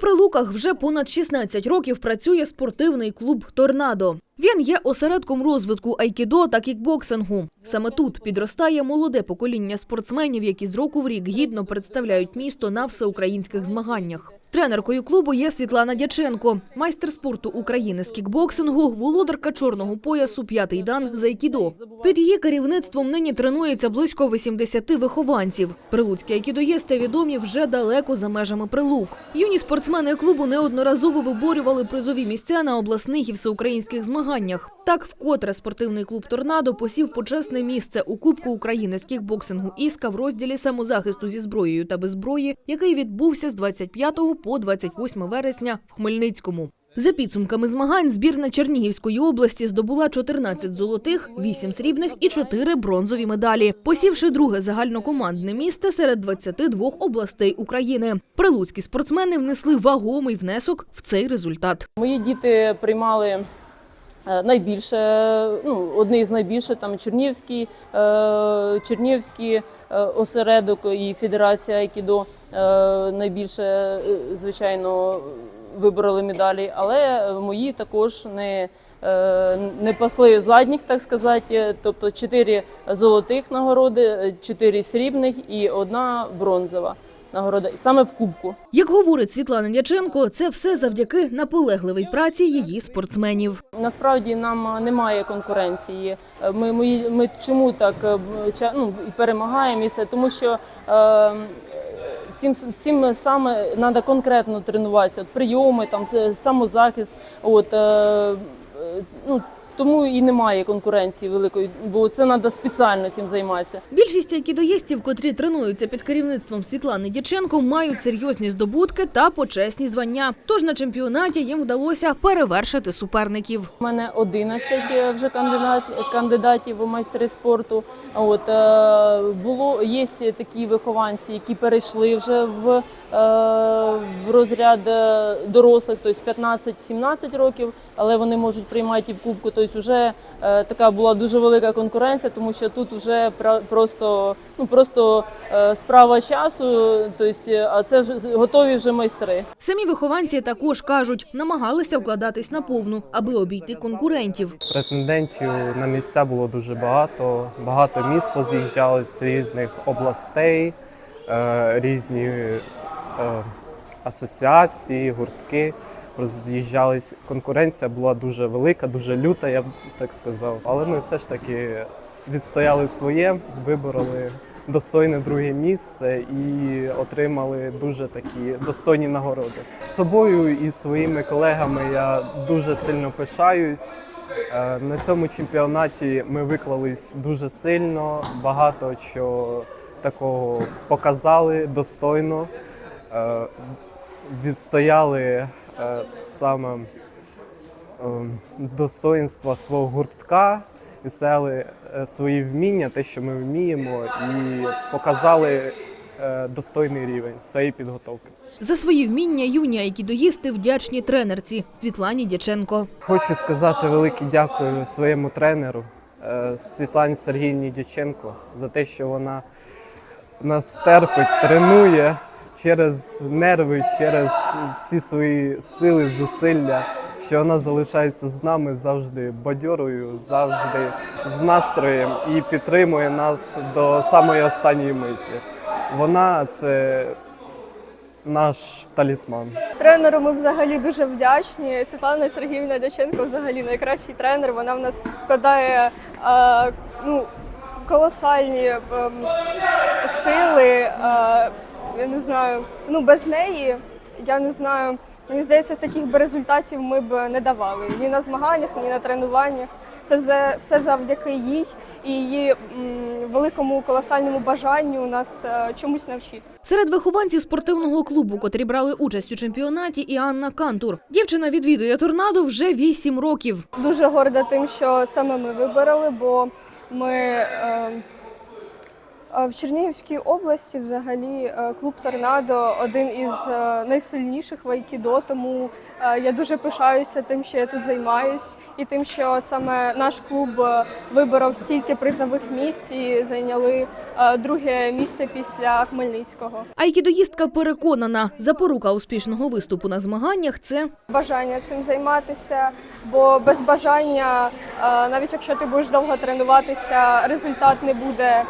Прилуках вже понад 16 років працює спортивний клуб Торнадо. Він є осередком розвитку айкідо та кікбоксингу. Саме тут підростає молоде покоління спортсменів, які з року в рік гідно представляють місто на всеукраїнських змаганнях. Тренеркою клубу є Світлана Дяченко, майстер спорту України з кікбоксингу, володарка чорного поясу п'ятий дан з айкідо. Під її керівництвом нині тренується близько 80 вихованців. Прилуцькі айкідоїсти відомі вже далеко за межами прилук. Юні спортсмени клубу неодноразово виборювали призові місця на обласних і всеукраїнських змаганнях. Так, вкотре спортивний клуб Торнадо посів почесне місце у Кубку України з кікбоксингу Іска в розділі самозахисту зі зброєю та без зброї, який відбувся з 25 по 28 вересня в Хмельницькому. За підсумками змагань збірна Чернігівської області здобула 14 золотих, 8 срібних і 4 бронзові медалі, посівши друге загальнокомандне місце серед 22 областей України. Прилуцькі спортсмени внесли вагомий внесок в цей результат. Мої діти приймали найбільше, ну, одні з найбільших, там Чернівський, е, Чернівський е, осередок і Федерація Айкідо е, найбільше, е, звичайно, вибороли медалі, але мої також не, е, не пасли задніх, так сказати. Тобто чотири золотих нагороди, чотири срібних і одна бронзова нагорода, і саме в кубку. Як говорить Світлана Дяченко, це все завдяки наполегливій праці її спортсменів. Насправді нам немає конкуренції. Е, Ми, ми, ми чому так е, ну, і перемагаємо і це, тому що е, цим, цим саме треба конкретно тренуватися. От прийоми, там самозахист. От, е, е, ну, тому і немає конкуренції великої, бо це треба спеціально цим займатися. Більшість айкідоїстів, котрі тренуються під керівництвом Світлани Дяченко, мають серйозні здобутки та почесні звання. Тож на чемпіонаті їм вдалося перевершити суперників. У мене 11 вже кандидатів, у майстри спорту. От е, було є такі вихованці, які перейшли вже в, е, в розряд е, дорослих, тобто 15-17 років, але вони можуть приймати і в кубку. Тобто вже е, така була дуже велика конкуренція, тому що тут вже пра- просто ну просто е, справа часу. Тобто, а це вже готові вже майстри. Самі вихованці також кажуть, намагалися вкладатись на повну, аби обійти конкурентів. Претендентів на місця було дуже багато. Багато міст поз'їжджали з різних областей, е, різні е, асоціації, гуртки роз'їжджались. Конкуренція була дуже велика, дуже люта, я б так сказав. Але ми все ж таки відстояли своє, вибороли достойне друге місце і отримали дуже такі достойні нагороди. З собою і своїми колегами я дуже сильно пишаюсь. Е, На цьому чемпіонаті ми виклались дуже сильно, багато чого такого показали достойно, Е, відстояли саме е, достоинства свого гуртка, відстояли е, свої вміння, те, що ми вміємо, і показали е, достойний рівень своєї підготовки. За свої вміння юні айкідоїсти вдячні тренерці Світлані Дяченко. Хочу сказати велике дякую своєму тренеру е, Світлані Сергіївні Дяченко за те, що вона нас терпить, тренує через нерви, через всі свої сили, зусилля, що вона залишається з нами завжди бадьорою, завжди з настроєм і підтримує нас до самої останньої миті. Вона це наш талісман. Тренеру ми взагалі дуже вдячні. Світлана Сергіївна Дяченко взагалі найкращий тренер. Вона в нас вкладає е, ну, колосальні ем, сили. Е, я не знаю, ну без неї я не знаю. Мені здається, таких би результатів ми б не давали ні на змаганнях, ні на тренуваннях. Це все, все завдяки їй і її великому колосальному бажанню нас е, чомусь навчити. Серед вихованців спортивного клубу, котрі брали участь у чемпіонаті, і Анна Кантур. Дівчина відвідує торнадо вже 8 років. Дуже горда тим, що саме ми вибороли, бо ми Е, В Чернігівській області взагалі е, клуб Торнадо один із е, найсильніших в айкідо, тому е, я дуже пишаюся тим, що я тут займаюсь, і тим, що саме наш клуб виборов стільки призових місць і зайняли друге місце після Хмельницького. Айкідоїстка переконана, запорука успішного виступу на змаганнях це Бажання цим займатися, бо без бажання, навіть якщо ти будеш довго тренуватися, результат не буде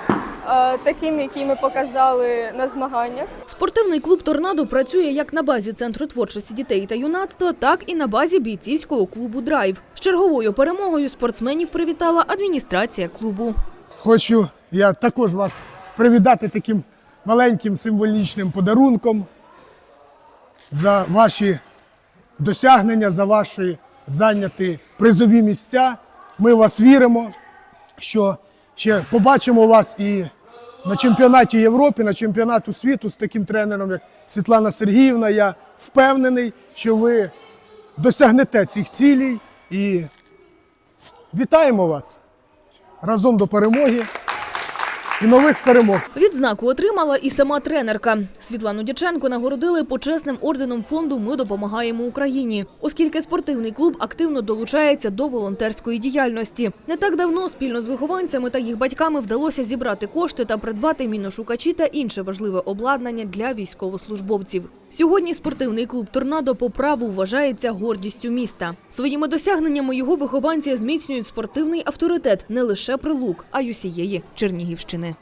таким, який ми показали на змаганнях. Спортивний клуб Торнадо працює як на базі центру творчості дітей та юнацтва, так і на базі бійцівського клубу Драйв. З черговою перемогою спортсменів привітала адміністрація клубу. Хочу я також вас привітати таким маленьким символічним подарунком за ваші досягнення, за ваші зайняті призові місця. Ми в вас віримо, що ще побачимо вас і на чемпіонаті Європи, на чемпіонату світу з таким тренером, як Світлана Сергіївна. Я впевнений, що ви досягнете цих цілей і вітаємо вас разом до перемоги і нових перемог. Відзнаку отримала і сама тренерка. Світлану Дяченко нагородили почесним орденом фонду Ми допомагаємо Україні, оскільки спортивний клуб активно долучається до волонтерської діяльності. Не так давно спільно з вихованцями та їх батьками вдалося зібрати кошти та придбати міношукачі та інше важливе обладнання для військовослужбовців. Сьогодні спортивний клуб Торнадо по праву вважається гордістю міста. Своїми досягненнями його вихованці зміцнюють спортивний авторитет не лише прилук, а й усієї Чернігівщини.